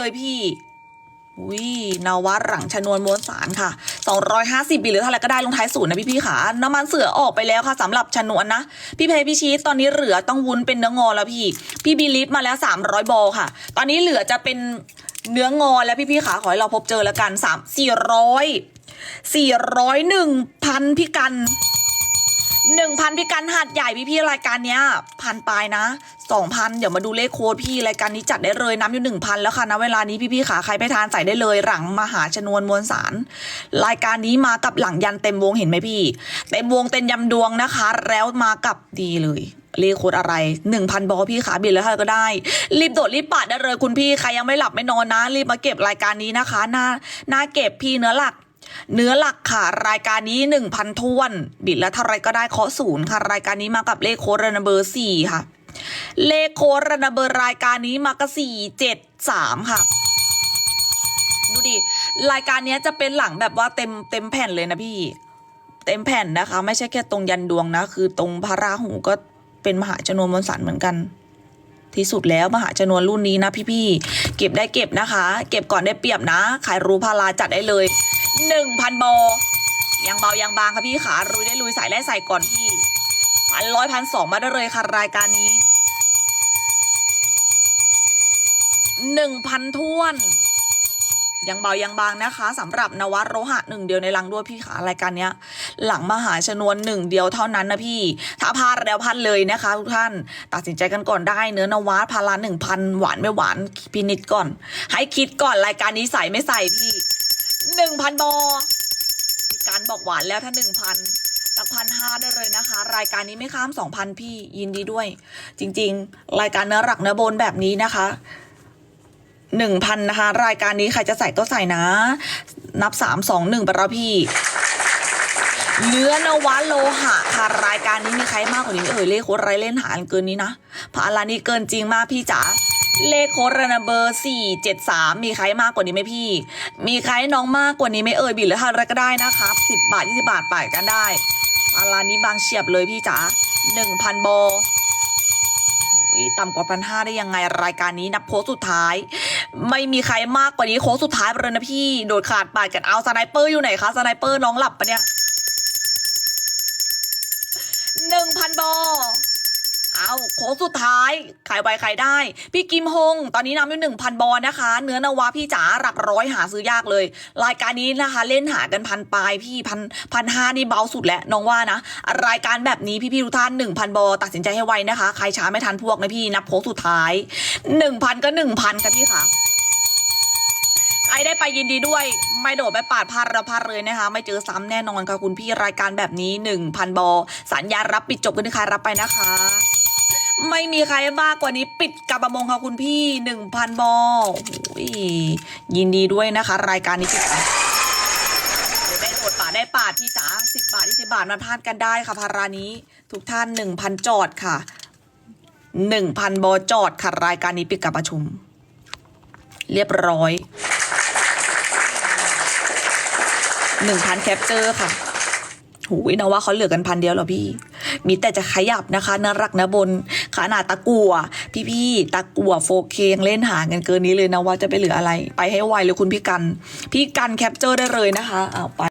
เลยพี่อุ้ยนวัดหลังชนวนม้วนสารค่ะ 250บิตหรือเท่าไหร่ก็ได้ลงท้ายศูนย์นะพี่พี่ๆค่ะน้ำมันเสือออกไปแล้วค่ะสำหรับชนวนนะ พี่เพย์พี่ชีสตอนนี้เหลือต้องวุ้นเป็นเนื้องอแล้วพี่ พี่บีลิฟมาแล้ว 300บอลค่ะ ตอนนี้เหลือจะเป็นเนื้องอแล้วพี่พี่ๆค่ะขอให้เราพบเจอแล้วกันสามสี่ร้อยสี่ร้อยหนึ่งพันพี่กัน หนึ่งพันพี่กันหัดใหญ่พี่พี่รายการเนี้ยพันปลายนะสองพันเดี๋ยวมาดูเลขโค้ดพี่รายการนี้จัดได้เลยน้ำอยู่หนึ่งพันแล้วค่ะนะเวลานี้พี่พี่ขาใครไปทานใส่ได้เลยหลังมหาชนวนมวลสาร รายการนี้มากับหลังยันเต็มวงเห็นไหมพี่ เต็มวงเต็มยำดวงนะคะ แล้วมากับดีเลยเลขโค้ดอะไรหนึ่งพันบอพี่ขาบินแล้วเท่าก็ได้ รีบโดดรีบปัดได้เลยคุณพี่ใครยังไม่หลับไม่นอนนะ รีบมาเก็บรายการนี้นะคะหน้าหน้าเก็บพี่เนื้อหลัก เนื้อหลักค่ะ รายการนี้หนึ่งพันท้วน บิดแล้วเท่าไรก็ได้เคาะศูนย์ค่ะ รายการนี้มากับเลขโค้ดระนาเบอร์สี่ค่ะ เลขโค้ดระนาเบอร์รายการนี้มากับสี่เจ็ดสามค่ะ ดูดิ รายการนี้จะเป็นหลังแบบว่าเต็มเต็มแผ่นเลยนะพี่ เต็มแผ่นนะคะ ไม่ใช่แค่ตรงยันดวงนะ คือตรงพระราหูก็เป็นมหาชนวนมวลสารเหมือนกันที่สุดแล้วมหาชนวนรุ่นนี้นะพี่ๆ เก็บได้เก็บนะคะ เก็บก่อนได้เปรียบนะ ขายรู้พาราจัดได้เลย หนึ่งพันโบยังเบายังบางค่ะพี่ขาลุยได้ลุยใส่ได้ใส่ก่อนพี่พันร้อยพันสองมาได้เลยค่ะรายการนี้หนึ่งพันท้วน ยังเบายังบางนะคะสำหรับนวัดโรหะหนึ่งเดียวในรังด้วยพี่ขารายการเนี้ย หลังมหาชนวนหนึ่งเดียวเท่านั้นนะพี่ ถ้าพลาดแล้วพลาดเลยนะคะทุกท่าน ตัดสินใจกันก่อนได้เนื้อนวัดพาราหนึ่งพันหวานไม่หวานพินิดก่อน ให้คิดก่อนรายการนี้ใส่ไม่ใส่พี่ หนึ่งพันบอการบอกหวานแล้วถ้าหนึ่งพันสักพันห้าได้เลยนะคะ รายการนี้ไม่ข้ามสองพันพี่ยินดีด้วย จริง ๆ รายการเนื้อหลักเนื้อบนแบบนี้นะคะหนึ่งพันนะคะ รายการนี้ใครจะใส่ก็ใส่นะ นับสามสองหนึ่งไปแล้วพี่เนื้อนวะโลหะค่ะรายการนี้มีใครมากกว่านี้เอ่ยเลขโค้ดไรเล่นหารเกินนี้นะพารานี้เกินจริงมากพี่จ๋า เลขโค้ดระนาเบอร์สี่เจ็ดสามมีใครมากกว่านี้ไหมพี่ มีใครน้องมากกว่านี้ไหมเอ่ยบิดหรืออะไรก็ได้นะครับสิบบาทยี่สิบาทไปกันได้พารานี้บางเฉียบเลยพี่จ๋าหนึ่งพันโบต่ำกว่าพันห้าได้ยังไงรายการนี้นับโค้งสุดท้าย ไม่มีใครมากกว่านี้โค้สุดท้ายเลยนะพี่โดดขาดปาดกันเอาสไนเปอร์อยู่ไหนคะสไนเปอร์น้องหลับปะเนี่ยหนึ่งพันโบ เอาโค้งสุดท้าย ขายไวขายได้ พี่กิมฮง ตอนนี้นำอยู่หนึ่งพันบอนะคะ เนื้อนวะพี่จ๋าหลักร้อยหาซื้อยากเลย รายการนี้นะคะ เล่นหากันพันปลายพี่พันพันห้านี่เบาสุดแหล้วน้องว่านะ รายการแบบนี้พี่ๆทุกท่านหนึ่งพันบอตัดสินใจให้ไวนะคะ ใครช้าไม่ทันพวกนะพี่นับโค้งสุดท้ายหนึ่งพันก็หนึ่งพันค่ะพี่ค่ะใครได้ไปยินดีด้วยไม่โดดไปปาดพลาดระพลาดเลยนะคะ ไม่เจอซ้ำแน่นอนค่ะคุณพี่รายการแบบนี้หนึ่งพันบอ สัญญารับปิดจบกันที่ใครรับไปนะคะ ไม่มีใครมากกว่านี้ปิดกับประมงค่ะคุณพี่หนึ่งพันบอยินดีด้วยนะคะ รายการนี้ปิดไปได้โดดป่าได้ป่าดพี่จ๋าสิบบาทยี่สิบาทมาพลาดกันได้ค่ะพารานี้ ทุกท่านหนึ่งพันจอดค่ะหนึ่งพันบอจอดค่ะรายการนี้ปิดกับประชุม เรียบร้อยหนึ่งพันแคปเจอร์ค่ะหูยนะว่าเขาเหลือกันพันเดียวเหรอพี่ มีแต่จะขยับนะคะนรักนะบนขนาดตะกัว พี่ๆตะกัวโฟเคงเล่นหากันเกินนี้เลยนะว่าจะไปเหลืออะไร ไปให้ไวเลยคุณพี่กัน พี่กันแคปเจอร์ได้เลยนะคะเอาไป